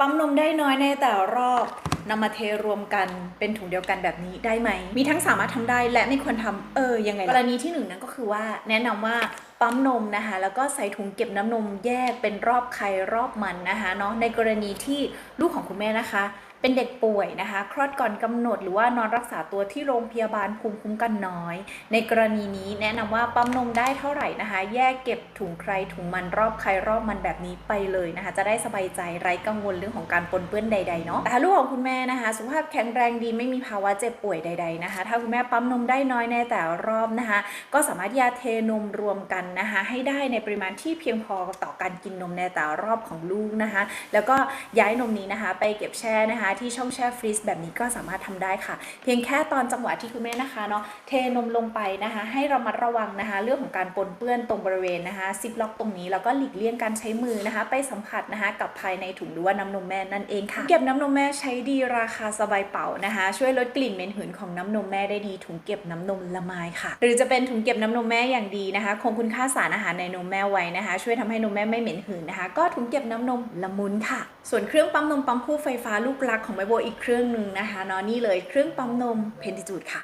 ปั๊มนมได้น้อยในแต่รอบนำมาเทรวมกันเป็นถุงเดียวกันแบบนี้ได้ไหม มีทั้งสามารถทำได้และไม่ควรทำเออยังไง กรณีที่หนึ่งนั่นก็คือว่าแนะนำว่า ปั๊มนมนะคะแล้วก็ใส่ถุงเก็บน้ำนมแยกเป็นรอบใครรอบมันนะคะเนาะในกรณีที่ลูกของคุณแม่นะคะ เป็นเด็กป่วยนะคะ คลอดก่อนกำหนดหรือว่านอนรักษาตัวที่โรงพยาบาลภูมิคุ้มกันน้อย ในกรณีนี้แนะนำว่าปั๊มนมได้เท่าไหร่นะคะ แยกเก็บถุงใครถุงมันรอบใครรอบมันแบบนี้ไปเลยนะคะ จะได้สบายใจไร้กังวลเรื่องของการปนเปื้อนใดๆเนาะแต่ถ้าลูกของคุณแม่นะคะ สุขภาพแข็งแรงดีไม่มีภาวะเจ็บป่วยใด ๆนะคะ ถ้าคุณแม่ปั๊มนมได้น้อยในแต่รอบนะคะ ก็สามารถยาเทนมรวมกันนะคะให้ได้ในปริมาณที่เพียงพอต่อการกินนมในแต่รอบของลูกนะคะ แล้วก็ย้ายนมนี้นะคะไปเก็บแช่นะคะที่ช่องแช่ฟรีซแบบนี้ก็สามารถทำได้ค่ะ เพียงแค่ตอนจังหวะที่คุณแม่นะคะเนาะเทนมลงไปนะคะให้ระมัดระวังนะคะเรื่องของการปนเปื้อนตรงบริเวณนะคะซิปล็อกตรงนี้แล้วก็หลีกเลี่ยงการใช้มือนะคะ ไปสัมผัสนะคะกับภายในถุงหรือว่าน้ำนมแม่นั่นเองค่ะ เก็บน้ำนมแม่ใช้ดีราคาสบายเป๋านะคะ ช่วยลดกลิ่นเหม็นหืนของน้ำนมแม่ได้ดีถุงเก็บน้ำนมละไมค่ะ หรือจะเป็นถุงเก็บน้ำนมแม่อย่างดีนะคะคงคุณค่าสารอาหารในนมแม่ไว้นะคะ ช่วยทำให้นมแม่ไม่เหม็นหืนนะคะ ก็ถุงเก็บน้ำนมละมุนค่ะ ส่วนเครื่องปั๊มนมปั๊มคู่ไฟฟ้าลูกรักของแม่โบอีกเครื่องหนึ่งนะคะเนาะนี่เลยเครื่องปั๊มนมเพนติจูดค่ะ